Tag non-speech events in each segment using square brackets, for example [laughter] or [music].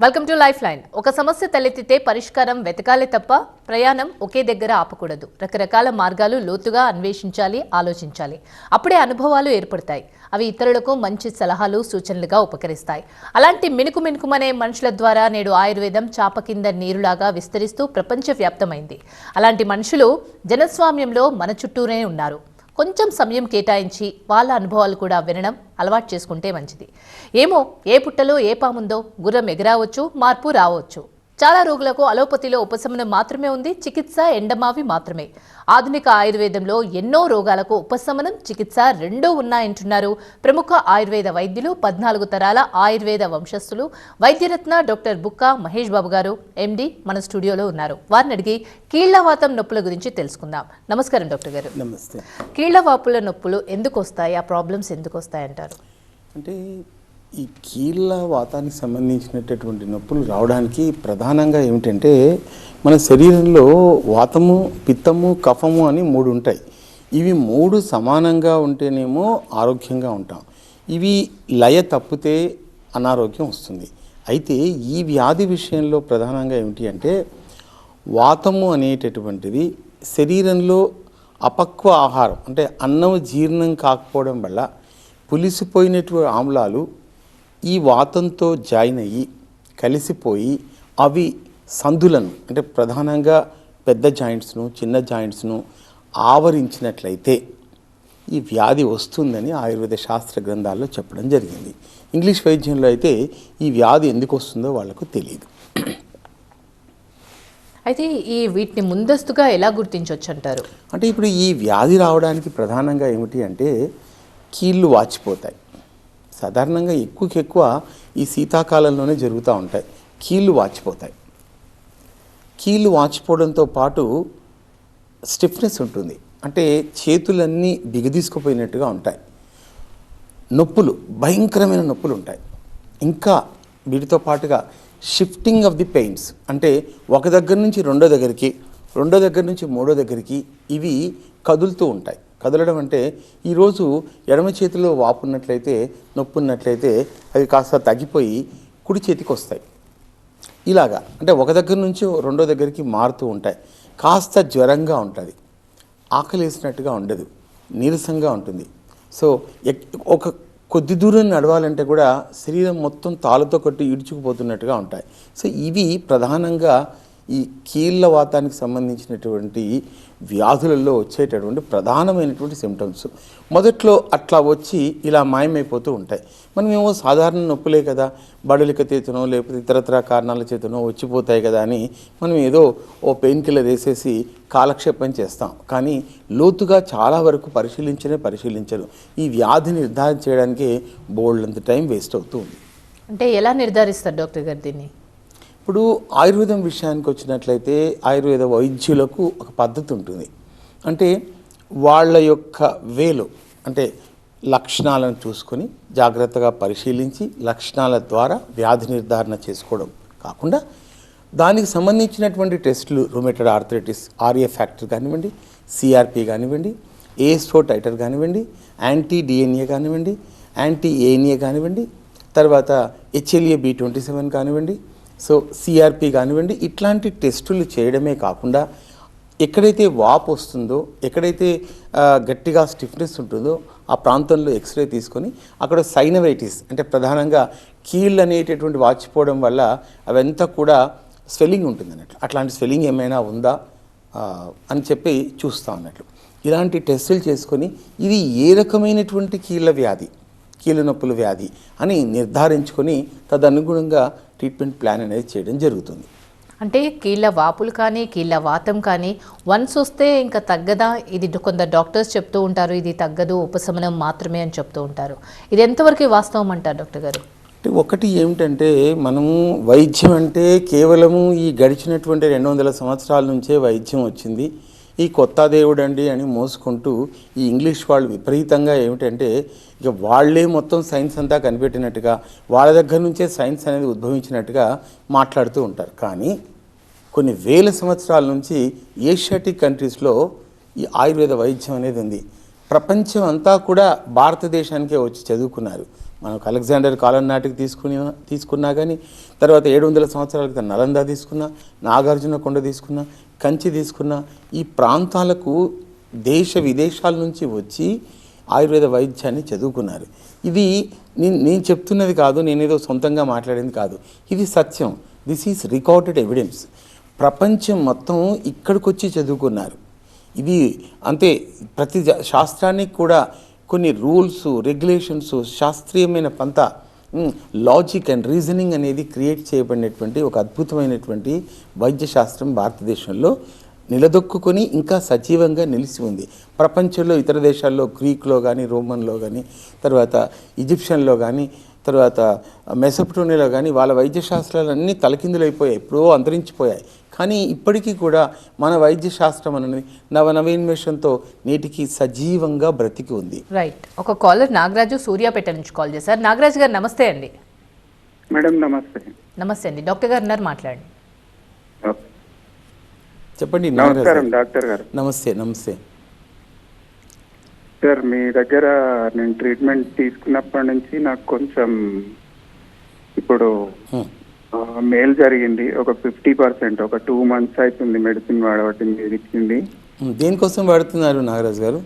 Welcome to life line ఒక సమస్య తలెత్తితే పరిష్కారం వెతకాలే తప్ప ప్రయాణం ఒకే దగ్గర ఆపకూడదు. రకరకాల మార్గాలు లోతుగా అన్వేషించాలి ఆలోచించాలి. అప్పుడే అనుభవాలు ఏర్పడతాయి. అవి ఇతరులకు మంచి సలహాలు సూచనలుగా ఉపకరిస్తాయి. అలాంటి మినుకు మినుకుమనే మనుషుల ద్వారా నేడు ఆయుర్వేదం చాప కింద నీరులాగా విస్తరిస్తూ ప్రపంచవ్యాప్తమైంది. అలాంటి మనుషులు జనస్వామ్యంలో మన చుట్టూనే ఉన్నారు. కొంచెం సమయం కేటాయించి వాళ్ళ అనుభవాలు కూడా వినడం అలవాటు చేసుకుంటే మంచిది. ఏమో ఏ పుట్టలో ఏ పాముందో గుర్రం ఎగరావచ్చు మార్పు రావచ్చు. చాలా రోగులకు అలోపతిలో ఉపశమనం మాత్రమే ఉంది చికిత్స ఎండమావి మాత్రమే. ఆధునిక ఆయుర్వేదంలో ఎన్నో రోగాలకు ఉపశమనం చికిత్స రెండూ ఉన్నాయంటున్నారు ప్రముఖ ఆయుర్వేద వైద్యులు పద్నాలుగు తరాల ఆయుర్వేద వంశస్థులు. వైద్యరత్న డాక్టర్ బుక్కా మహేష్ బాబు గారు ఎండి మన స్టూడియోలో ఉన్నారు. వారిని అడిగి కీళ్ళవాతం నొప్పుల గురించి తెలుసుకుందాం. నమస్కారం డాక్టర్ గారు. నమస్తే. కీళ్ళ వాపుల నొప్పులు ఎందుకు వస్తాయి? ఆ ప్రాబ్లమ్స్ ఎందుకు వస్తాయి అంటారు అంటే ఈ కీళ్ళ వాతానికి సంబంధించినటువంటి నొప్పులు రావడానికి ప్రధానంగా ఏమిటంటే మన శరీరంలో వాతము పిత్తము కఫము అని మూడు ఉంటాయి. ఇవి మూడు సమానంగా ఉంటేనేమో ఆరోగ్యంగా ఉంటాం. ఇవి లయ తప్పితే అనారోగ్యం వస్తుంది. అయితే ఈ వ్యాధి విషయంలో ప్రధానంగా ఏమిటి అంటే వాతము అనేటటువంటిది శరీరంలో అపక్వ ఆహారం అంటే అన్నం జీర్ణం కాకపోవడం వల్ల పులిసిపోయినటువంటి ఆమ్లాలు ఈ వాతంతో జాయిన్ అయ్యి కలిసిపోయి అవి సందులను అంటే ప్రధానంగా పెద్ద జాయింట్స్ను చిన్న జాయింట్స్ను ఆవరించినట్లయితే ఈ వ్యాధి వస్తుందని ఆయుర్వేద శాస్త్ర గ్రంథాల్లో చెప్పడం జరిగింది. ఇంగ్లీష్ వైద్యంలో అయితే ఈ వ్యాధి ఎందుకు వస్తుందో వాళ్ళకు తెలియదు. అయితే ఈ వీటిని ముందస్తుగా ఎలా గుర్తించవచ్చు అంటారు అంటే ఇప్పుడు ఈ వ్యాధి రావడానికి ప్రధానంగా ఏమిటి అంటే కీళ్ళు వాచిపోతాయి. సాధారణంగా ఎక్కువకి ఎక్కువ ఈ శీతాకాలంలోనే జరుగుతూ ఉంటాయి. కీళ్ళు వాచిపోతాయి. కీళ్ళు వాచిపోవడంతో పాటు స్టిఫ్నెస్ ఉంటుంది. అంటే చేతులన్నీ బిగదీసుకుపోయినట్టుగా ఉంటాయి. నొప్పులు భయంకరమైన నొప్పులు ఉంటాయి. ఇంకా వీటితో పాటుగా షిఫ్టింగ్ ఆఫ్ ది పెయిన్స్ అంటే ఒక దగ్గర నుంచి రెండో దగ్గరికి రెండో దగ్గర నుంచి మూడో దగ్గరికి ఇవి కదులుతూ ఉంటాయి. కదలడం అంటే ఈరోజు ఎడమ చేతిలో వాపు ఉన్నట్లయితే నొప్పి ఉన్నట్లయితే అవి కాస్త తగ్గిపోయి కుడి చేతికి వస్తాయి. ఇలాగా. అంటే ఒక దగ్గర నుంచి రెండో దగ్గరికి మారుతూ ఉంటాయి. కాస్త జ్వరంగా ఉంటుంది. ఆకలేసినట్టుగా ఉండదు. నీరసంగా ఉంటుంది. సో ఎక్- ఒక కొద్ది దూరం నడవాలంటే కూడా శరీరం మొత్తం తాళ్ళతో కొట్టి ఈడ్చుకుపోతున్నట్టుగా ఉంటాయి. సో ఇవి ప్రధానంగా ఈ కీళ్ళ వాతానికి సంబంధించినటువంటి వ్యాధులలో వచ్చేటటువంటి ప్రధానమైనటువంటి సిమ్టమ్స్ మొదట్లో అట్లా వచ్చి ఇలా మాయమైపోతూ ఉంటాయి. మనం ఏమో సాధారణ నొప్పులే కదా బడులిక చేతనో లేకపోతే ఇతరత్ర కారణాల చేతనో వచ్చిపోతాయి కదా అని మనం ఏదో ఓ పెయిన్ కిల్లర్ వేసేసి కాలక్షేపం చేస్తాం. కానీ లోతుగా చాలా వరకు పరిశీలించనే పరిశీలించరు. ఈ వ్యాధి నిర్ధారణ చేయడానికి బోల్డంత టైం వేస్ట్ అవుతూ ఉంది. అంటే ఎలా నిర్ధారిస్తారు డాక్టర్ గారు దీన్ని? ఇప్పుడు ఆయుర్వేదం విషయానికి వచ్చినట్లయితే ఆయుర్వేద వైద్యులకు ఒక పద్ధతి ఉంటుంది. అంటే వాళ్ళ యొక్క వేలు అంటే లక్షణాలను చూసుకొని జాగ్రత్తగా పరిశీలించి లక్షణాల ద్వారా వ్యాధి నిర్ధారణ చేసుకోవడం కాకుండా దానికి సంబంధించినటువంటి టెస్టులు రొమేటెడ్ ఆర్థరైటిస్ ఆర్ఏ ఫ్యాక్టర్ కానివ్వండి సిఆర్పి కానివ్వండి ఏస్టో టైటర్ కానివ్వండి యాంటీ డిఎన్ఏ కానివ్వండి యాంటీ ఏఎన్ఏ కానివ్వండి తర్వాత హెచ్ఎల్ఏ బి ట్వంటీ సెవెన్ కానివ్వండి సో సిఆర్పి కానివ్వండి ఇట్లాంటి టెస్టులు చేయడమే కాకుండా ఎక్కడైతే వాపు వస్తుందో ఎక్కడైతే గట్టిగా స్టిఫ్నెస్ ఉంటుందో ఆ ప్రాంతంలో ఎక్స్రే తీసుకొని అక్కడ సైనవైటిస్ అంటే ప్రధానంగా కీళ్ళు అనేటటువంటి వాచిపోవడం వల్ల అవంతా కూడా స్వెల్లింగ్ ఉంటుంది అన్నట్లు అట్లాంటి స్వెల్లింగ్ ఏమైనా ఉందా అని చెప్పి చూస్తాం అన్నట్లు ఇలాంటి టెస్టులు చేసుకొని ఇది ఏ రకమైనటువంటి కీళ్ళ వ్యాధి? కీళ్ళ నొప్పుల వ్యాధి అని నిర్ధారించుకొని తదనుగుణంగా ట్రీట్మెంట్ ప్లాన్ అనేది చేయడం జరుగుతుంది. అంటే కీళ్ళ వాపులు కానీ కీళ్ళ వాతం కానీ వన్స్ వస్తే ఇంకా తగ్గదా? ఇది కొందరు డాక్టర్స్ చెప్తూ ఉంటారు ఇది తగ్గదు ఉపశమనం మాత్రమే అని చెప్తూ ఉంటారు. ఇది ఎంతవరకు వాస్తవం అంటారు డాక్టర్ గారు? అంటే ఒకటి ఏమిటంటే మనము వైద్యం అంటే కేవలము ఈ గడిచినటువంటి రెండు వందల సంవత్సరాల నుంచే వైద్యం వచ్చింది. ఈ కొత్త దేవుడు అండి అని మోసుకుంటూ ఈ ఇంగ్లీష్ వాళ్ళు విపరీతంగా ఏమిటంటే ఇక వాళ్ళే మొత్తం సైన్స్ అంతా కనిపెట్టినట్టుగా వాళ్ళ దగ్గర నుంచే సైన్స్ అనేది ఉద్భవించినట్టుగా మాట్లాడుతూ ఉంటారు. కానీ కొన్ని వేల సంవత్సరాల నుంచి ఏషియాటిక్ కంట్రీస్లో ఈ ఆయుర్వేద వైద్యం అనేది ఉంది. ప్రపంచం అంతా కూడా భారతదేశానికే వచ్చి చదువుకున్నారు. మనకు అలెగ్జాండర్ కాలం నాటికి తీసుకుని తీసుకున్నా కానీ తర్వాత ఏడు వందల సంవత్సరాల క్రితం నలంద తీసుకున్నా నాగార్జున కొండ తీసుకున్నా కంచి తీసుకున్న ఈ ప్రాంతాలకు దేశ విదేశాల నుంచి వచ్చి ఆయుర్వేద వైద్యాన్ని చదువుకున్నారు. ఇది నేను నేను చెప్తున్నది కాదు నేనేదో సొంతంగా మాట్లాడింది కాదు. ఇది సత్యం. దిస్ ఈజ్ రికార్డెడ్ ఎవిడెన్స్ ప్రపంచం మొత్తం ఇక్కడికి వచ్చి చదువుకున్నారు. ఇది అంతే ప్రతి జ- శాస్త్రానికి కూడా కొన్ని రూల్స్ రెగ్యులేషన్స్ శాస్త్రీయమైన పంత లాజిక్ అండ్ రీజనింగ్ అనేది క్రియేట్ చేయబడినటువంటి ఒక అద్భుతమైనటువంటి వైద్యశాస్త్రం భారతదేశంలో నిలదొక్కుని ఇంకా సజీవంగా నిలిచి ఉంది. ప్రపంచంలో ఇతర దేశాల్లో గ్రీక్లో కానీ రోమన్లో కానీ తర్వాత ఈజిప్షియన్లో కానీ తర్వాత మెసపటోనియాలో కానీ వాళ్ళ వైద్య శాస్త్రాలన్నీ తలకిందులైపోయాయి ఎప్పుడో అంతరించిపోయాయి. కానీ ఇప్పటికీ కూడా మన వైద్య శాస్త్రం అనేది నవ నవోన్మేషంతో నేటికి సజీవంగా బ్రతికి ఉంది. రైట్ ఒక కాలర్ నాగరాజు సూర్యాపేట నుంచి కాల్ చేశారు. నాగరాజు గారు నమస్తే అండి. మేడం నమస్తే. నమస్తే అండి. డాక్టర్ గారు ఉన్నారు మాట్లాడండి. ఓకే. చెప్పండి నాగరాజు. నమస్కారం గారు. డాక్టర్ గారు. నమస్తే నమస్తే. సార్ మీ దగ్గర నేను ట్రీట్మెంట్ తీసుకున్నప్పటి నుంచి నాకు కొంచెం ఇప్పుడు మేల్ జరిగింది. ఒక ఫిఫ్టీ పర్సెంట్ ఒక టూ మంత్స్ అవుతుంది మెడిసిన్ వాడబట్టి మీరు ఇచ్చింది. దేనికోసం వాడుతున్నారు నాగరాజు గారు?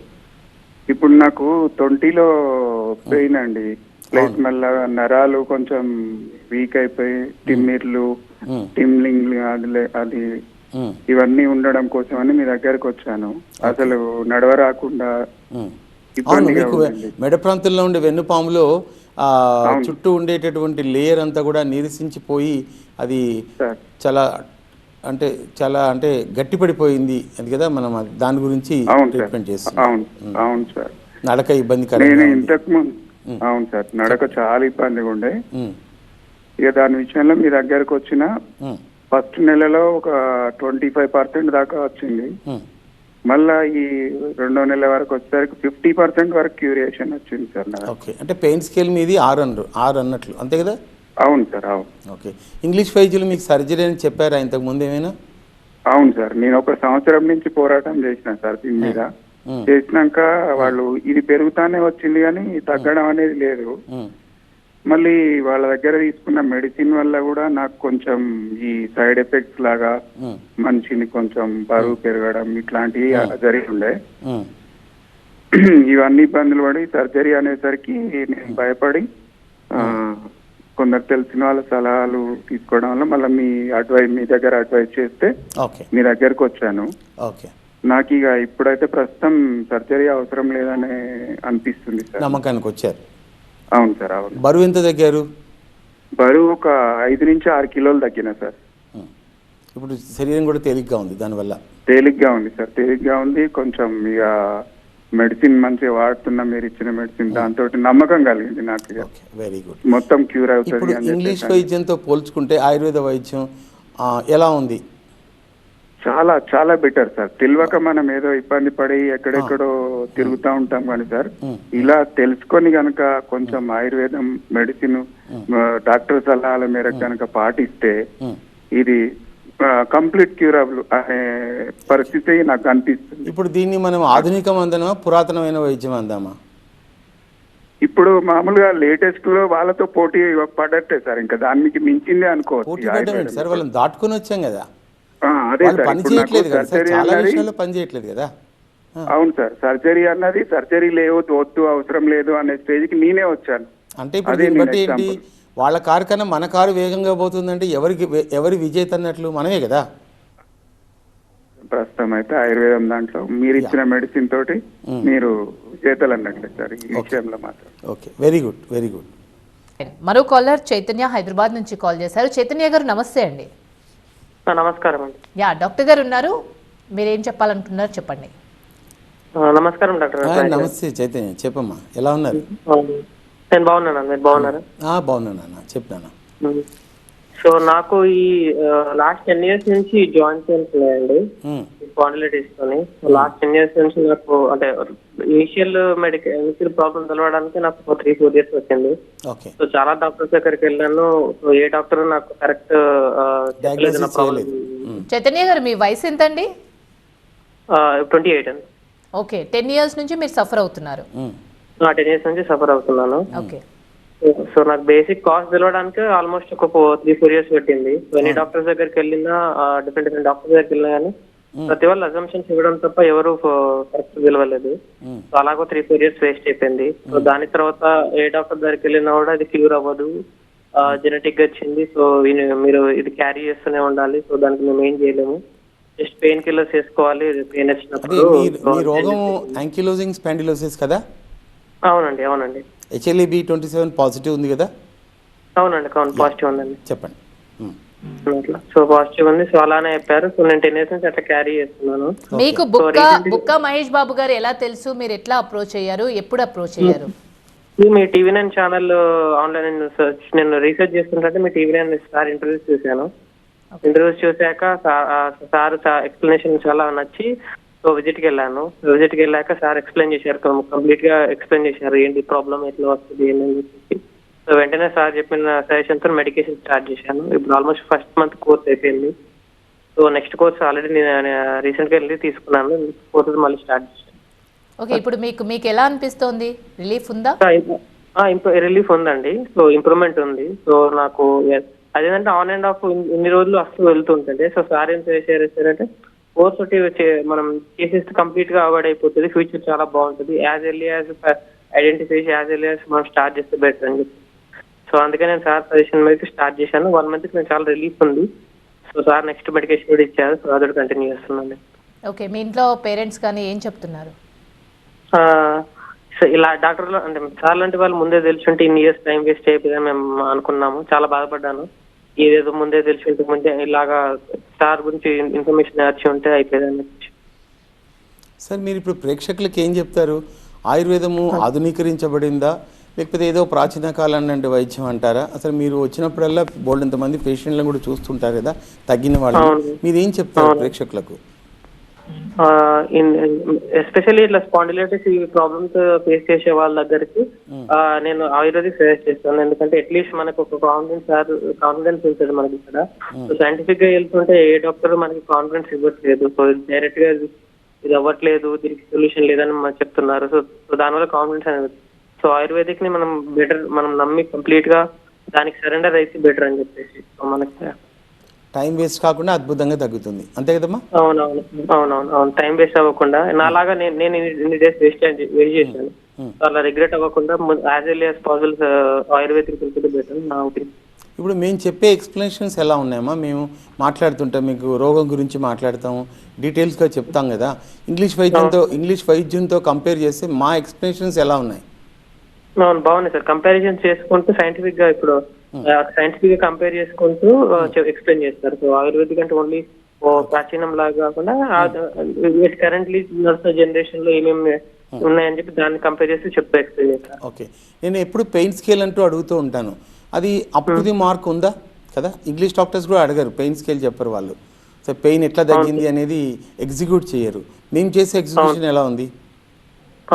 ఇప్పుడు నాకు తొంటిలో పెయిన్ అండి. ప్లస్ మళ్ళా నరాలు కొంచెం వీక్ అయిపోయి టిమ్మిర్లు. టిమ్లింగ్ అది అది. ఇవన్నీ ఉండడం కోసమని మీ దగ్గరకు వచ్చాను అసలు నడవరాకుండా. అవును మీకు మెడ ప్రాంతంలో ఉండే వెన్నుపాములో ఆ, చుట్టూ ఉండేటటువంటి లేయర్ అంతా కూడా నీరసించిపోయి అది చాలా అంటే చాలా అంటే గట్టిపడిపోయింది. అది కదా మనం దాని గురించి ట్రీట్మెంట్ చేస్తున్నాం. అవును. సార్. నడక నేను. ఇంతకు ముందు అవును సార్. నడక చాలా ఇబ్బందిగా ఉండే. ఇక దాని విషయంలో మీ దగ్గరకు వచ్చిన ఫస్ట్ నెలలో ఒక ట్వంటీ ఫైవ్ పర్సెంట్ దాకా వచ్చింది. మళ్ళా ఈ రెండో నెల వరకు వచ్చేసరికి ఫిఫ్టీ పర్సెంట్ వరకు క్యూరియేషన్ వచ్చింది సార్ నాకు ఓకే. అంటే పెయిన్ స్కేల్ మీది ఆరు అన్నారు ఆరు అన్నట్లు. అంతే కదా? అవును సార్ అవును. ఓకే. ఇంగ్లీష్ వైద్యులు మీకు సర్జరీ అని చెప్పారా ఇంతకు ముందు ఏమైనా? అవును సార్. నేను ఒక సంవత్సరం నుంచి పోరాటం చేసిన సార్ దీని మీద. చేసినాక వాళ్ళు ఇది పెరుగుతానే వచ్చింది కానీ తగ్గడం అనేది లేదు. మళ్ళీ వాళ్ళ దగ్గర తీసుకున్న మెడిసిన్ వల్ల కూడా నాకు కొంచెం ఈ సైడ్ ఎఫెక్ట్స్ లాగా మనిషిని కొంచెం బరువు పెరగడం ఇట్లాంటివి జరిగి ఉండే. [clears throat] ఇవన్నీ ఇబ్బందులు పడి సర్జరీ అనేసరికి నేను భయపడి కొందరు తెలిసిన వాళ్ళ సలహాలు తీసుకోవడం వల్ల మళ్ళీ మీ అడ్వైస్ మీ దగ్గర అడ్వైస్ చేస్తే మీ దగ్గరకు వచ్చాను. నాకు ఇక ఇప్పుడైతే ప్రస్తుతం సర్జరీ అవసరం లేదనే అనిపిస్తుంది సార్. నమ్మకానికి వచ్చారు. అవును సార్ అవును. బరువు ఎంత తగ్గారు? బరువు ఒక ఐదు నుంచి ఆరు కిలోలు తగ్గిన సార్. ఇప్పుడు శరీరం కూడా తేలిగ్గా ఉంది దానివల్ల. తేలిగ్గా ఉంది సార్ తేలిగ్గా ఉంది. కొంచెం ఇక మెడిసిన్ మంచిగా వాడుతున్నా మీరు ఇచ్చిన మెడిసిన్ దాంతో నమ్మకం కలిగింది నాకు వెరీ గుడ్. మొత్తం క్యూర్ అవుతుంది ఇంగ్లీష్. వైద్యంతో పోల్చుకుంటే ఆయుర్వేద వైద్యం ఎలా ఉంది? చాలా చాలా బెటర్ సార్ తెలియక మనం ఏదో ఇబ్బంది పడి ఎక్కడెక్కడో తిరుగుతూ ఉంటాం కానీ సార్. ఇలా తెలుసుకొని గనక కొంచెం ఆయుర్వేదం మెడిసిన్ డాక్టర్ సలహాల మేరకు గనక పాటిస్తే. ఇది కంప్లీట్ క్యూరబుల్ అనే పరిస్థితి నాకు అనిపిస్తుంది. ఇప్పుడు దీన్ని మనం ఆధునికం అందామా పురాతనమైన వైద్యం అందామా? ఇప్పుడు మామూలుగా లేటెస్ట్లో వాళ్ళతో పోటీ పడట్టే సార్ ఇంకా దానికి మించిందే అనుకోవచ్చు. సార్ వాళ్ళని దాటుకొని వచ్చాం కదా. పని ఇప్పుడు నాకు చేయట్లేదు కదా. సార్ surgery చాలా అన్నది- విషయాల్లో పని చేయట్లేదు కదా. అవును సార్. సర్జరీ అన్నది సర్జరీ లేవు వద్దు అవసరం లేదు అనే స్టేజ్కి నేనే వచ్చాను. అంటే ఇప్పుడు అదే దీన్ని బట్టి ఏంటి. వాళ్ళ కారు కన్నా మన కారు వేగంగా పోతుందంటే ఎవరికి ఎవరి విజేత అన్నట్లు మనమే కదా. ప్రస్తుతం అయితే ఆయుర్వేదం దాంట్లో మీరు ఇచ్చిన మెడిసిన్ తోటి. మీరు విజేతలు అన్నట్లే సార్. ఈ విషయంలో మాత్రం. Okay. Very good very good మరో కాలర్ చైతన్య హైదరాబాద్ నుంచి కాల్ చేశారు. చైతన్య గారు నమస్తే అండి. నమస్కారం అండి. యా డాక్టర్ గారు ఉన్నారు. మీరేం చెప్పాలనుకుంటున్నారు చెప్పండి. నమస్కారం డాక్టర్ నమస్తే చైతన్య చెప్పమ్మా. ఎలా ఉన్నారు? నేను బాగున్నాను మీరు బాగున్నారా? ఆ, బాగున్నాను అన్న చెప్పాను సో నాకు ఈ లాస్ట్ టెన్ ఇయర్స్ నుంచి జాయింట్ పెయిన్స్ ఉన్నాయండి స్పాండిలైటిస్ తోని. లాస్ట్ టెన్ ఇయర్స్ నుంచి నాకు అంటే ఇనిషియల్ మెడికల్ ఇనిషియల్ ప్రాబ్లమ్ తెలవడానికి నాకు త్రీ ఫోర్ ఇయర్స్ వచ్చింది ఓకే సో చాలా డాక్టర్స్ దగ్గరికి వెళ్ళాను. సో ఏ డాక్టర్ నాకు కరెక్ట్ ఉమ్, చైతన్య గారు మీ వయసు ఎంతండి? ట్వంటీ ఎయిట్ అండి. ఓకే టెన్ ఇయర్స్ నుంచి మీరు సఫర్ అవుతున్నారు. టెన్ ఇయర్స్ నుంచి సఫర్ అవుతున్నాను. ఓకే సో నాకు బేసిక్ కాస్ట్ తెలవడానికి ఆల్మోస్ట్ ఒక త్రీ ఫోర్ ఇయర్స్ పెట్టింది. ఎన్ని డాక్టర్స్ దగ్గరికి వెళ్ళినా డిఫరెంట్ డిఫరెంట్ డాక్టర్స్ దగ్గరికి వెళ్ళినా కానీ ప్రతి వాళ్ళు అజంప్షన్స్ ఇవ్వడం తప్ప ఎవరు కరెక్ట్ తెలవలేదు. సో అలాగో త్రీ ఫోర్ ఇయర్స్ వేస్ట్ అయిపోయింది. సో దాని తర్వాత ఏ డాక్టర్ దగ్గరికి వెళ్ళినా కూడా అది క్యూర్ అవ్వదు. జెనెటిక్గా వచ్చింది. సో మీరు ఇది క్యారీ చేస్తూనే ఉండాలి. సో దానికి మేము ఏం చేయలేము. జస్ట్ పెయిన్ కిల్లర్స్ వేసుకోవాలి పెయిన్ వచ్చినప్పుడు రోగం యాంకిలోజింగ్ స్పాండిలోసిస్ కదా? అవునండి అవునండి. HLA B twenty seven positive ఉంది కదా? అవునండి అవును పాజిటివ్ ఉందండి. చెప్పండి. అట్లా సో పాజిటివ్ ఉంది. సో అలానే చెప్పారు. సో నేను టెన్ ఇయర్స్ నుంచి అట్లా క్యారీ చేస్తున్నాను. మీకు బుక్క బుక్క మహేష్ బాబు గారు ఎలా తెలుసు? మీరు ఎట్లా అప్రోచ్ అయ్యారు? ఎప్పుడు అప్రోచ్ అయ్యారు? మీ టీవీ నైన్ ఛానల్ ఆన్లైన్ నేను search- నేను రీసెర్చ్ చేస్తుంటే మీ టీవీ నైన్ సార్ ఇంటర్వ్యూస్ చూశాను. ఇంటర్వ్యూస్ చూశాక సార్ ఎక్స్ప్లెనేషన్ చాలా నచ్చి సో విజిట్కి వెళ్ళాను. విజిట్కి వెళ్ళాక సార్ ఎక్స్ప్లెయిన్ చేశారు కంప్లీట్గా ఎక్స్ప్లెయిన్ చేశారు ఏంటి ప్రాబ్లం ఎట్లా వస్తుంది ఏంటని చెప్పేసి సో వెంటనే సార్ చెప్పిన సజెషన్తో మెడికేషన్ స్టార్ట్ చేశాను. ఇప్పుడు ఆల్మోస్ట్ ఫస్ట్ మంత్ కోర్స్ అయిపోయింది. సో నెక్స్ట్ కోర్స్ ఆల్రెడీ నేను రీసెంట్గా వెళ్ళి తీసుకున్నాను. కోర్సెస్ మళ్ళీ స్టార్ట్ చేశాను. ఓకే ఇప్పుడు మీకు మీకు ఎలా అనిపిస్తోంది? రిలీఫ్ ఉందా? రిలీఫ్ ఉందండి. సో ఇంప్రూవ్మెంట్ ఉంది. సో నాకు అదేంటంటే ఆన్ అండ్ ఆఫ్ ఇన్ని రోజులు అసలు వెళ్తుంటుంది సో సార్ ఏం చేశారంటే కోర్స్ ఒకటి మనం చేసేస్తే కంప్లీట్గా అవాయిడ్ అయిపోతుంది. ఫ్యూచర్ చాలా బాగుంటుంది. As early as identify as early as మనం స్టార్ట్ చేస్తే బెటర్ అని చెప్పి. సో అందుకే నేను సార్ సజెషన్ మీద స్టార్ట్ చేశాను. వన్ మంత్ నేను చాలా రిలీఫ్ ఉంది. సో సార్ నెక్స్ట్ మెడికేషన్ కూడా ఇచ్చారు. సో అదొకటి కంటిన్యూ చేస్తున్నాను ఓకే మీ ఇంట్లో పేరెంట్స్ కానీ ఏం చెప్తున్నారు? ఆ, సో ఇలా డాక్టర్లు అంటే సార్ లాంటి వాళ్ళు ముందే తెలుసుంటే ఇన్ని ఇయర్స్ టైం వేస్ట్ అయిపోయిందని మేము అనుకున్నాము. చాలా బాధపడ్డాను. ఏదేదో ముందే తెలిసి ముందే ఇలాగా సార్ గురించి ఇన్ఫర్మేషన్ వచ్చి ఉంటే అయిపోయేదని చెప్పి సార్ మీరు ఇప్పుడు ప్రేక్షకులకు ఏం చెప్తారు? ఆయుర్వేదము ఆధునీకరించబడిందా? లేకపోతే ఏదో ప్రాచీన కాలం నుండి వైద్యం అంటారా? అసలు మీరు వచ్చినప్పుడల్లా బోల్డంత మంది పేషెంట్లను కూడా చూస్తుంటారు కదా తగ్గిన వాళ్ళు. మీరు ఏం చెప్తారు ప్రేక్షకులకు? ఎస్పెషల్లీ ఇట్లా స్పాండిలైటిస్ ఈ ప్రాబ్లమ్స్ ఫేస్ చేసే వాళ్ళ దగ్గరికి ఆ, నేను ఆయుర్వేదిక్ సజెస్ట్ చేస్తాను. ఎందుకంటే అట్లీస్ట్ మనకు ఒక కాన్ఫిడెన్స్ కాన్ఫిడెన్స్ ఉంటుంది మనకి ఇక్కడ. సో సైంటిఫిక్గా వెళ్తుంటే ఏ డాక్టర్ మనకి కాన్ఫిడెన్స్ ఇవ్వట్లేదు. సో డైరెక్ట్గా ఇది- అవ్వట్లేదు దీనికి సొల్యూషన్ లేదని మనకు చెప్తున్నారు. సో సో దానివల్ల కాన్ఫిడెన్స్ అనేది సో ఆయుర్వేదిక్ని మనం బెటర్ మనం నమ్మి కంప్లీట్గా దానికి సరెండర్ అయితే బెటర్ అని చెప్పేసి. సో మనకి టైం వేస్ట్ కాకుండా అద్భుతంగా తగ్గుతుంది. అంతే కదమ్మా? అవునవును. అవునవును. అవును టైం వేస్ట్ అవ్వకుండా. నాలాగా నేను నేను ఇన్ని డేస్ వేస్ట్ వేస్ట్ చేశాను. అలా రిగ్రెట్ అవ్వకుండా as L as possible ayurvedic వెళ్తే బెటర్ నా ఒపీనియన్ ఇప్పుడు మేము చెప్పే ఎక్స్ప్లెనేషన్స్ ఎలా ఉన్నాయమ్మా? మేము మాట్లాడుతుంటాం మీకు రోగం గురించి మాట్లాడతాము డీటెయిల్స్గా చెప్తాం కదా. ఇంగ్లీష్ వైద్యంతో ఇంగ్లీష్ వైద్యంతో కంపేర్ చేస్తే మా ఎక్స్ప్లెనేషన్స్ ఎలా ఉన్నాయి? అవును బాగున్నాయి సార్. కంపారిజన్ చేసుకుంటూ సైంటిఫిక్గా ఇప్పుడు సైంటిఫిక్గా కంపేర్ చేసుకుంటూ ఎక్స్ప్లెయిన్ చేస్తారు. సో ఆయుర్వేదిక్ అంటే ఓన్లీ ప్రాచీనం లాగా కాకుండా కరెంట్లీ నడుస్తున్న జనరేషన్లో ఏమేమి ఉన్నాయని చెప్పి దాన్ని కంపేర్ చేసి చెప్తూ ఎక్స్ప్లెయిన్ చేస్తారు. ఓకే నేను ఎప్పుడు పెయిన్ స్కేల్ అంటూ అడుగుతూ ఉంటాను. అది అప్ టు ది మార్క్ ఉందా? కదా? ఇంగ్లీష్ డాక్టర్స్ కూడా అడగరు. పెయిన్ స్కేల్ చెప్పరు వాళ్ళు. సో పెయిన్ ఎట్లా తగ్గింది అనేది ఎగ్జిక్యూట్ చేయరు. మేము చేసే ఎగ్జిక్యూషన్ ఎలా ఉంది?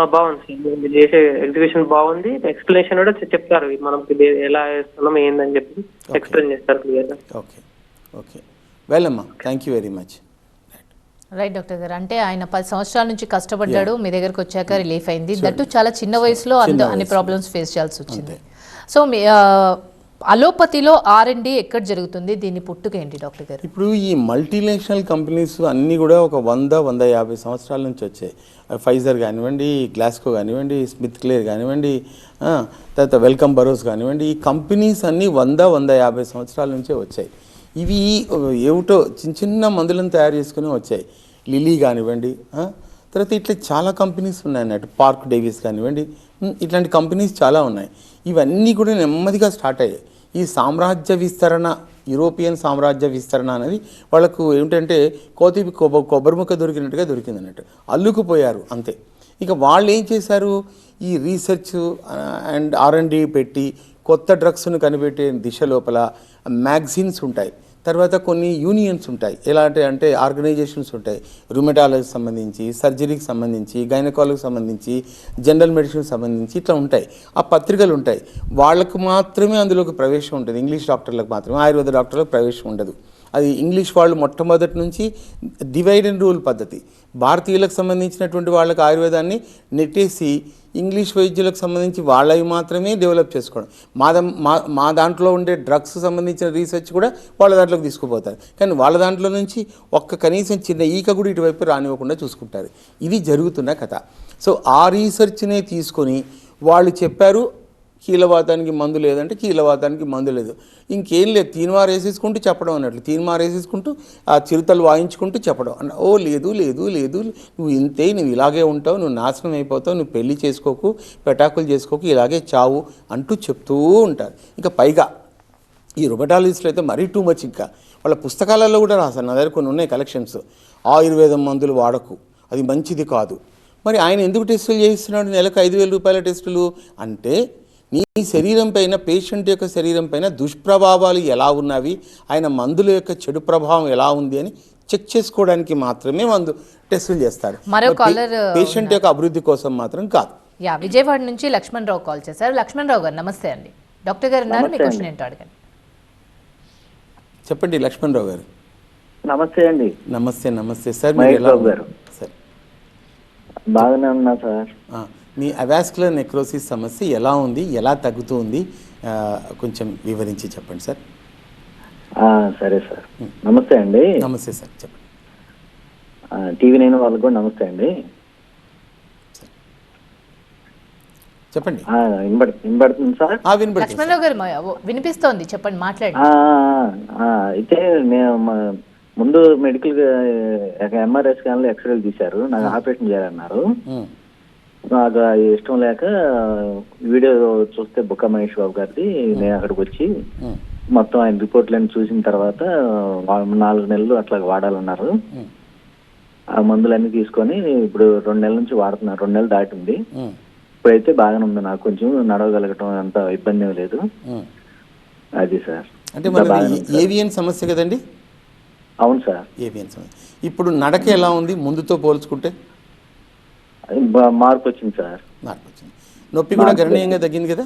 బాగుంది. సార్ మీరు చేసే ఎగ్జిబిషన్ బాగుంది. ఎక్స్ప్లెనేషన్ కూడా చెప్తారు. మనం ఎలా వేస్తున్నాం ఏందని చెప్పి ఎక్స్ప్లెయిన్ చేస్తారు ఓకే. ఓకే. వెల్ అమ్మా thank you very much right doctor garu. అంటే ఆయన పది సంవత్సరాల నుంచి కష్టపడ్డాడు. మీ దగ్గరకు వచ్చాక రిలీఫ్ అయింది. దట్టు చాలా చిన్న వయసులో అన్ని ప్రాబ్లమ్స్ ఫేస్ చేయాల్సి వచ్చింది. సో మీ అలోపతిలో ఆర్ అండ్ ఎక్కడ జరుగుతుంది? దీని పుట్టుక ఏంటి డాక్టర్ గారు? ఇప్పుడు ఈ మల్టీనేషనల్ కంపెనీస్ అన్నీ కూడా ఒక వంద వంద యాభై సంవత్సరాల నుంచి వచ్చాయి. ఫైజర్ కానివ్వండి గ్లాస్కో కానివ్వండి స్మిత్ క్లేర్ కానివ్వండి తర్వాత వెల్కమ్ బరోస్ కానివ్వండి ఈ కంపెనీస్ అన్నీ వంద వంద యాభై సంవత్సరాల నుంచే వచ్చాయి. ఇవి ఏమిటో చిన్న చిన్న మందులను తయారు చేసుకుని వచ్చాయి. లిలీ కానివ్వండి తర్వాత ఇట్లా చాలా కంపెనీస్ ఉన్నాయి అన్నట్టు పార్క్ డేవిస్ కానివ్వండి ఇట్లాంటి కంపెనీస్ చాలా ఉన్నాయి. ఇవన్నీ కూడా నెమ్మదిగా స్టార్ట్ అయ్యాయి. ఈ సామ్రాజ్య విస్తరణ యూరోపియన్ సామ్రాజ్య విస్తరణ అనేది వాళ్ళకు ఏమిటంటే కోతి కొబ్బ కొబ్బరి దొరికినట్టుగా దొరికింది అన్నట్టు అల్లుకుపోయారు అంతే. ఇక వాళ్ళు ఏం చేశారు? ఈ రీసెర్చ్ అండ్ ఆర్ అండ్ పెట్టి కొత్త డ్రగ్స్ను కనిపెట్టే దిశ లోపల మ్యాగజైన్స్ ఉంటాయి. తర్వాత కొన్ని యూనియన్స్ ఉంటాయి. ఎలాంటి అంటే ఆర్గనైజేషన్స్ ఉంటాయి. రుమెటాలజీకి సంబంధించి సర్జరీకి సంబంధించి గైనకాలజీకి సంబంధించి జనరల్ మెడిసిన్కి సంబంధించి ఇట్లా ఉంటాయి. ఆ పత్రికలు ఉంటాయి. వాళ్ళకు మాత్రమే అందులోకి ప్రవేశం ఉంటుంది. ఇంగ్లీష్ డాక్టర్లకు మాత్రమే ఆయుర్వేద డాక్టర్లకు ప్రవేశం ఉండదు. అది ఇంగ్లీష్ వాళ్ళు మొట్టమొదటి నుంచి డివైడ్ అండ్ రూల్ పద్ధతి. భారతీయులకు సంబంధించినటువంటి వాళ్ళకి ఆయుర్వేదాన్ని నెట్టేసి ఇంగ్లీష్ వైద్యులకు సంబంధించి వాళ్ళవి మాత్రమే డెవలప్ చేసుకోవడం. మా మా మా దాంట్లో ఉండే డ్రగ్స్ సంబంధించిన రీసెర్చ్ కూడా వాళ్ళ దాంట్లోకి తీసుకుపోతారు. కానీ వాళ్ళ దాంట్లో నుంచి ఒక్క కనీసం చిన్న ఈక కూడా ఇటువైపు రానివ్వకుండా చూసుకుంటారు. ఇది జరుగుతున్న కథ. సో ఆ రీసెర్చ్నే తీసుకొని వాళ్ళు చెప్పారు కీలవాతానికి మందు లేదంటే కీలవాతానికి మందు లేదు. ఇంకేం లేదు తీన్మార్ వేసేసుకుంటూ చెప్పడం అన్నట్లు. తీన్మార్ వేసేసుకుంటూ ఆ చిరుతలు వాయించుకుంటూ చెప్పడం. అన్న ఓ లేదు లేదు లేదు నువ్వు ఇంతే నువ్వు ఇలాగే ఉంటావు నువ్వు నాశనం అయిపోతావు నువ్వు పెళ్ళి చేసుకోకు పెటాకులు చేసుకోకు ఇలాగే చావు అంటూ చెప్తూ ఉంటారు. ఇంకా పైగా ఈ రుబటాలజిస్టులు అయితే మరీ టూ మచ్ ఇంకా. వాళ్ళ పుస్తకాలలో కూడా రాశారు నా దగ్గర కొన్ని ఉన్నాయి కలెక్షన్స్. ఆయుర్వేదం మందులు వాడకు. అది మంచిది కాదు. మరి ఆయన ఎందుకు టెస్టులు చేయిస్తున్నాడు? నెలకు ఐదు వేల రూపాయల టెస్టులు అంటే నీ శరీరం పైన పేషెంట్ యొక్క శరీరం పైన దుష్ప్రభావాలు ఎలా ఉన్నవి ఆయన మందుల యొక్క చెడు ప్రభావం ఎలా ఉంది అని చెక్ చేసుకోవడానికి మాత్రమే మందు టెస్టులు చేస్తారు. పేషెంట్ యొక్క అభివృద్ధి కోసం మాత్రం కాదు. యా విజయవాడ నుంచి లక్ష్మణ్ రావు కాల్ చేశారు. లక్ష్మణ్ రావు గారు నమస్తే అండి. డాక్టర్ గారు ఉన్నారు మీ క్వశ్చన్ ఏంటో అడగండి. చెప్పండి లక్ష్మణరావు గారు. నమస్తే అండి. నమస్తే నమస్తే. సార్ మీరు ఎలా ఉన్నారు? గారు. సార్. బాగానే ఉన్నా సార్. ఆ, మీ అవాస్కులర్ నెక్రోసిస్ సమస్య ఎలా ఉంది? ఎలా తగ్గుతుంది? కొంచెం వివరించి చెప్పండి సార్. ఆ, సరే సార్. నమస్తే అండి. నమస్తే సార్. చెప్పండి. ఆ, టీవీ నైన్ వాళ్ళకి కూడా నమస్తే అండి. చెప్పండి. వినబడుతుంది సార్? గారు వినిపిస్తోంది. చెప్పండి మాట్లాడండి. అయితే నేను మ- ముందు మెడికల్ ఎంఆర్ఐ స్కాన్లో ఎక్స్రేలు తీశారు. నాకు ఆపరేషన్ చేయాలన్నారు. నాకు ఇష్టం లేక వీడియో చూస్తే బుక్క మహేష్ బాబు గారిది నేను అక్కడికి వచ్చి మొత్తం ఆయన రిపోర్ట్లన్నీ చూసిన తర్వాత నాలుగు నెలలు అట్లా వాడాలన్నారు. ఆ మందులన్నీ తీసుకొని ఇప్పుడు రెండు నెలల నుంచి వాడుతున్నారు. రెండు నెలలు దాటింది. ఇప్పుడైతే బాగానే ఉంది నాకు. కొంచెం నడవగలగటం అంత ఇబ్బంది లేదు. అది సార్. అంటే. ఏవియన్ సమస్య కదండి? అవును సార్. ఏవియన్ సమస్య. ఇప్పుడు నడక ఎలా ఉంది? ముందుతో పోల్చుకుంటే? మార్పు వచ్చింది సార్. మార్పు వచ్చింది నొప్పి కూడా గణనీయంగా తగ్గింది కదా?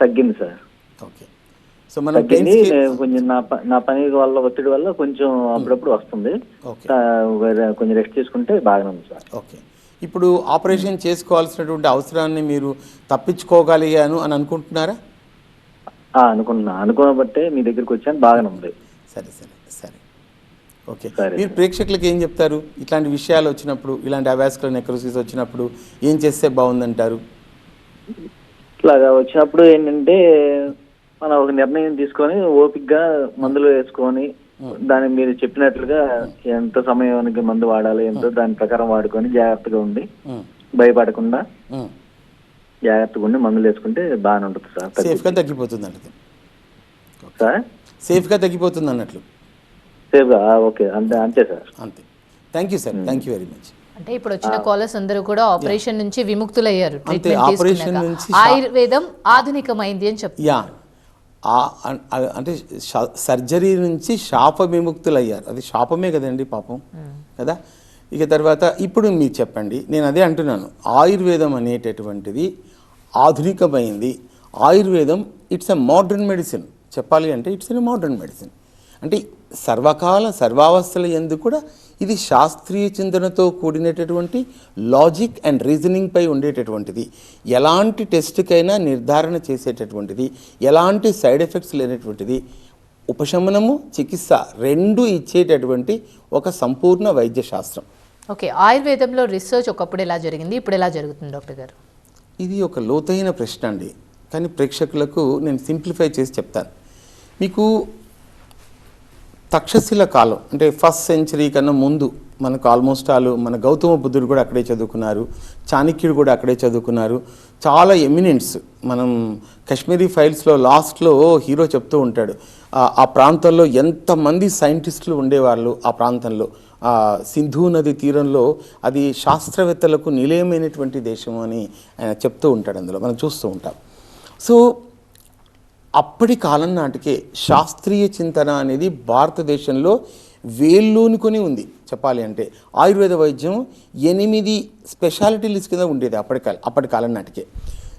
తగ్గింది సార్. ఓకే. సో మనం కొంచెం నా నా పని వల్ల ఒత్తిడి వల్ల కొంచెం అప్పుడప్పుడు వస్తుంది. కొంచెం రెస్ట్ తీసుకుంటే బాగానే ఉంది సార్. ఓకే. ఇప్పుడు ఆపరేషన్ చేసుకోవాల్సినటువంటి అవసరాన్ని మీరు తప్పించుకోగలిగాను అని అనుకుంటున్నారా? అనుకున్నా అనుకోబట్టే మీ దగ్గరికి వచ్చాను బాగానే ఉంది. సరే సరే సరే. ఓకే. మీరు ప్రేక్షకులకు ఏం చెప్తారు? ఇట్లాంటి విషయాలు వచ్చినప్పుడు ఇలాంటి అవాస్కులర్ నెక్రోసిస్ వచ్చినప్పుడు ఏం చేస్తే బాగుందంటారు? ఇట్లాగా వచ్చినప్పుడు ఏంటంటే మనం ఒక నిర్ణయం తీసుకొని ఓపిక్గా మందులు వేసుకొని దాన్ని మీరు చెప్పినట్లుగా ఎంత సమయానికి మందు వాడాలి ఎంతో దాని ప్రకారం వాడుకొని జాగ్రత్తగా ఉండి భయపడకుండా. జాగ్రత్తగా ఉండి మందులు వేసుకుంటే బాగానే ఉంటుంది సార్ సేఫ్గా తగ్గిపోతుంది. సార్? సేఫ్గా తగ్గిపోతుంది అన్నట్లు సేఫ్గా ఓకే అంతే అంతే సార్. అంతే. Thank you sir thank you very much అంటే ఇప్పుడు వచ్చిన కాలర్స్ అందరూ కూడా ఆపరేషన్ నుంచి విముక్తులయ్యారు అంతే, ట్రీట్మెంట్ ఆయుర్వేదం ఆధునికమైంది అని చెప్తారు అంటే సర్జరీ నుంచి శాప విముక్తులయ్యారు. అది శాపమే కదండి పాపం. కదా? ఇక తర్వాత ఇప్పుడు మీరు చెప్పండి. నేను అదే అంటున్నాను. ఆయుర్వేదం అనేటటువంటిది ఆధునికమైంది. ఆయుర్వేదం ఇట్స్ ఎ మోడర్న్ మెడిసిన్ చెప్పాలి అంటే ఇట్స్ ఎ మోడర్న్ మెడిసిన్ అంటే సర్వకాల సర్వావస్థల ఎందు కూడా ఇది శాస్త్రీయ చింతనతో కూడినటువంటి లాజిక్ అండ్ రీజనింగ్ పై ఉండేటటువంటిది. ఎలాంటి టెస్ట్కైనా నిర్ధారణ చేసేటటువంటిది. ఎలాంటి సైడ్ ఎఫెక్ట్స్ లేనటువంటిది. ఉపశమనము చికిత్స రెండు ఇచ్చేటటువంటి ఒక సంపూర్ణ వైద్య శాస్త్రం ఓకే ఆయుర్వేదంలో రీసెర్చ్ ఒకప్పుడు ఎలా జరిగింది? ఇప్పుడు ఎలా జరుగుతుంది డాక్టర్ గారు? ఇది ఒక లోతైన ప్రశ్న అండి. కానీ ప్రేక్షకులకు నేను సింప్లిఫై చేసి చెప్తాను. మీకు తక్షశిల కాలం అంటే ఫస్ట్ సెంచరీ కన్నా ముందు మనకు ఆల్మోస్ట్ ఆలు మన గౌతమ బుద్ధుడు కూడా అక్కడే చదువుకున్నారు చాణక్యుడు కూడా అక్కడే చదువుకున్నారు. చాలా ఎమినెంట్స్ మనం కాశ్మీరీ ఫైల్స్లో లాస్ట్లో హీరో చెప్తూ ఉంటాడు ఆ- ప్రాంతంలో ఎంతమంది సైంటిస్టులు ఉండేవాళ్ళు ఆ ప్రాంతంలో? సింధు నది తీరంలో అది శాస్త్రవేత్తలకు నిలయమైనటువంటి దేశం అని ఆయన చెప్తూ ఉంటాడు అందులో మనం చూస్తూ ఉంటాం. సో అప్పటి కాలం నాటికే శాస్త్రీయ చింతన అనేది భారతదేశంలో వేళ్ళూనుకొని ఉంది. చెప్పాలి అంటే ఆయుర్వేద వైద్యం ఎనిమిది స్పెషాలిటీస్ కింద ఉండేది అప్పటి కాలం అప్పటి కాలం నాటికే.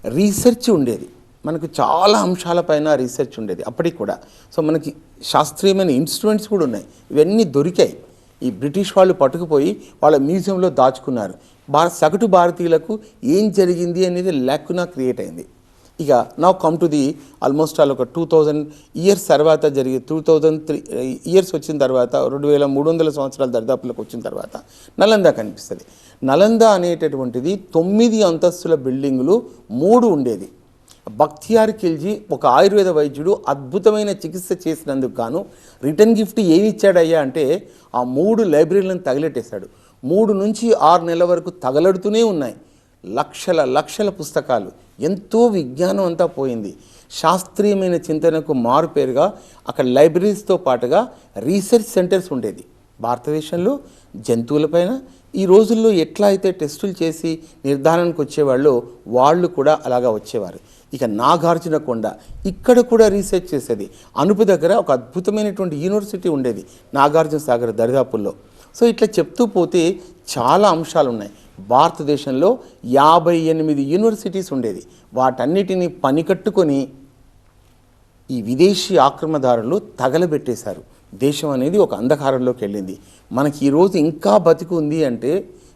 రీసెర్చ్ ఉండేది. మనకు చాలా అంశాలపైన రీసెర్చ్ ఉండేది అప్పటికి కూడా. సో మనకి శాస్త్రీయమైన ఇన్స్ట్రుమెంట్స్ కూడా ఉన్నాయి. ఇవన్నీ దొరికాయి. ఈ బ్రిటిష్ వాళ్ళు పట్టుకుపోయి వాళ్ళ మ్యూజియంలో దాచుకున్నారు. భారత సగటు భారతీయులకు ఏం జరిగింది అనేది లేకున్నా క్రియేట్ అయింది. ఇక నా come to the almost all ఒక టూ థౌజండ్ ఇయర్స్ తర్వాత జరిగే టూ థౌజండ్ త్రీ ఇయర్స్ వచ్చిన తర్వాత రెండు వేల మూడు వందల సంవత్సరాల దరిదాపులకు వచ్చిన తర్వాత నలంద కనిపిస్తుంది. నలంద అనేటటువంటిది తొమ్మిది అంతస్తుల బిల్డింగులు మూడు ఉండేది. బక్తియార్ ఖిల్జీ ఒక ఆయుర్వేద వైద్యుడు అద్భుతమైన చికిత్స చేసినందుకు గాను రిటర్న్ గిఫ్ట్ ఏమి ఇచ్చాడయ్యా అంటే ఆ మూడు లైబ్రరీలను తగిలెట్టేశాడు. మూడు నుంచి ఆరు నెలల వరకు తగలడుతూనే ఉన్నాయి. లక్షల లక్షల పుస్తకాలు. ఎంతో విజ్ఞానం అంతా పోయింది. శాస్త్రీయమైన చింతనకు మారుపేరుగా అక్కడ లైబ్రరీస్తో పాటుగా రీసెర్చ్ సెంటర్స్ ఉండేది. భారతదేశంలో జంతువులపైన ఈ రోజుల్లో ఎట్లా అయితే టెస్టులు చేసి నిర్ధారణకు వచ్చేవాళ్ళు వాళ్ళు కూడా అలాగా వచ్చేవారు. ఇక నాగార్జున కొండ ఇక్కడ కూడా రీసెర్చ్ చేసేది. అనుపు దగ్గర ఒక అద్భుతమైనటువంటి యూనివర్సిటీ ఉండేది నాగార్జున సాగర్ దరిదాపుల్లో సో ఇట్లా చెప్తూ పోతే చాలా అంశాలు ఉన్నాయి భారతదేశంలో యాభై ఎనిమిది యూనివర్సిటీస్ ఉండేది వాటన్నిటిని పనికట్టుకొని ఈ విదేశీ ఆక్రమణదారులు తగలబెట్టేశారు. దేశం అనేది ఒక అంధకారంలోకి వెళ్ళింది. మనకి ఈరోజు ఇంకా బతికి ఉంది అంటే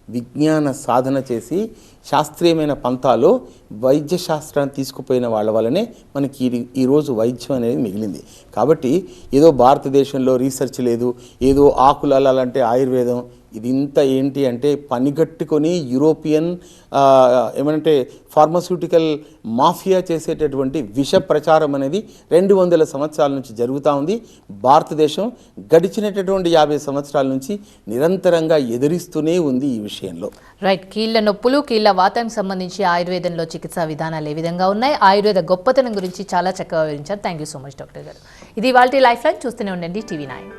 విజ్ఞాన సాధన చేసి శాస్త్రీయమైన పంతాలో వైద్య శాస్త్రాన్ని తీసుకుపోయిన వాళ్ళ వల్లనే మనకి ఈరోజు వైద్యం అనేది మిగిలింది. కాబట్టి ఏదో భారతదేశంలో రీసెర్చ్ లేదు ఏదో ఆకులు అల్లాలంటే ఆయుర్వేదం ఇది ఇంత ఏంటి అంటే పనిగట్టుకొని యూరోపియన్ ఏమంటే ఫార్మస్యూటికల్ మాఫియా చేసేటటువంటి విష ప్రచారం అనేది రెండు వందల సంవత్సరాల నుంచి జరుగుతూ ఉంది. భారతదేశం గడిచినటువంటి యాభై సంవత్సరాల నుంచి నిరంతరంగా ఎదిరిస్తూనే ఉంది ఈ విషయంలో. రైట్ కీళ్ళ నొప్పులు కీళ్ళ వాతానికి సంబంధించి ఆయుర్వేదంలో చికిత్సా విధానాలు ఏ విధంగా ఉన్నాయి? ఆయుర్వేద గొప్పతనం గురించి చాలా చక్కగా వివరించారు. Thank you so much doctor garu. ఇది వాళ్ళ లైఫ్ లైన్ చూస్తూనే ఉండండి. TV nine.